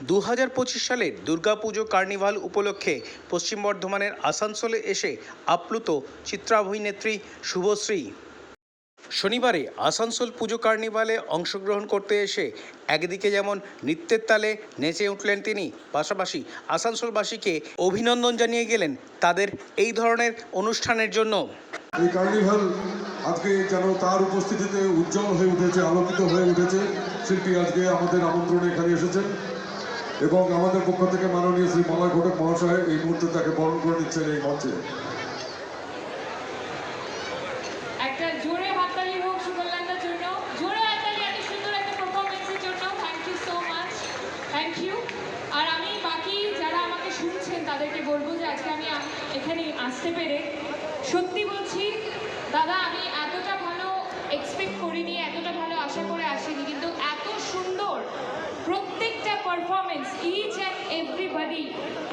দু হাজার পঁচিশ সালের দুর্গাপুজো কার্নিভাল উপলক্ষে পশ্চিম বর্ধমানের আসানসোলে এসে আপ্লুত চিত্রাভিনেত্রী শুভশ্রী। শনিবারে আসানসোল পুজো কার্নিভালে অংশগ্রহণ করতে এসে একদিকে যেমন নৃত্যের তালে নেচে উঠলেন তিনি, পাশাপাশি আসানসোলবাসীকে অভিনন্দন জানিয়ে গেলেন তাদের এই ধরনের অনুষ্ঠানের জন্য। এই কার্নিভাল আজকে যেন তার উপস্থিতিতে উজ্জ্বল হয়ে উঠেছে, আলোকিত হয়ে উঠেছে। শিল্পী আজকে আমাদের আমন্ত্রণে এখানে এসেছেন। এবং আমাদের পক্ষ থেকে মাননীয় শ্রী মলয় ঘটক মহাশয় এই মুহূর্তে তাকে বরণ করে নিচ্ছেন এই মঞ্চে। আর আমি বাকি যারা আমাকে তাদেরকে বলব যে আজকে আমি এখানে আসতে পেরে সত্যি বলছি, দাদা, আমি এতটা পারফরমেন্স ইচ অ্যান্ড এভরিবডি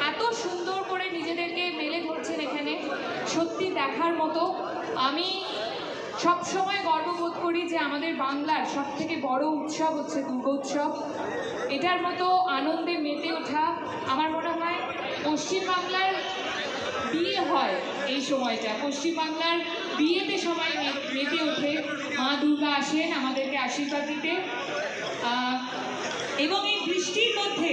এত সুন্দর করে নিজেদেরকে মেলে ধরছেন এখানে। সত্যি দেখার মতো। আমি সব সময় গর্ববোধ করি যে আমাদের বাংলার সব থেকে বড় উৎসব হচ্ছে দুর্গোৎসব এটার মতো আনন্দে মেতে ওঠা আমার মনে হয় পশ্চিমবাংলার বিয়ে হয় এই সময়টা। পশ্চিমবাংলার বিয়েতে সবাই মেতে ওঠে। মা দুর্গা আসেন আমাদেরকে আশীর্বাদ দিতে। এবং এই বৃষ্টির মধ্যে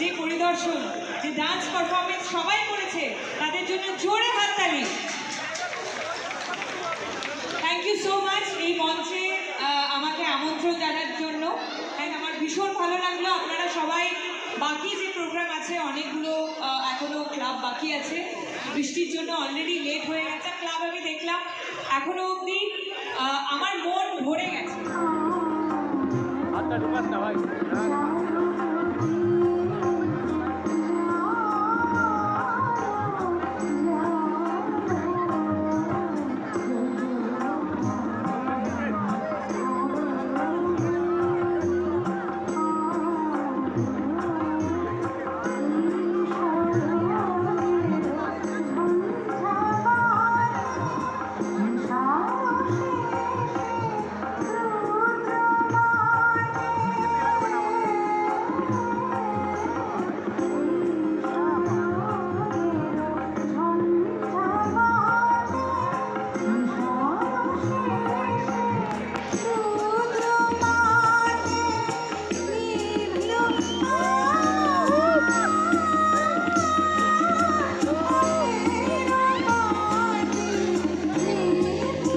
যে পরিদর্শন, যে ডান্স পারফরমেন্স সবাই করেছে, তাদের জন্য জোরে হাততালি। থ্যাংক ইউ সো মাচ এই মঞ্চে আমাকে আমন্ত্রণ জানার জন্য। অ্যান্ড আমার ভীষণ ভালো লাগল, আপনারা সবাই, বাকি যে প্রোগ্রাম আছে, অনেকগুলো এখনও ক্লাব বাকি আছে। বৃষ্টির জন্য অলরেডি লেট হয়ে গেছে ক্লাব আমি দেখলাম, এখনও অবধি আমার মন ভরে গেছে।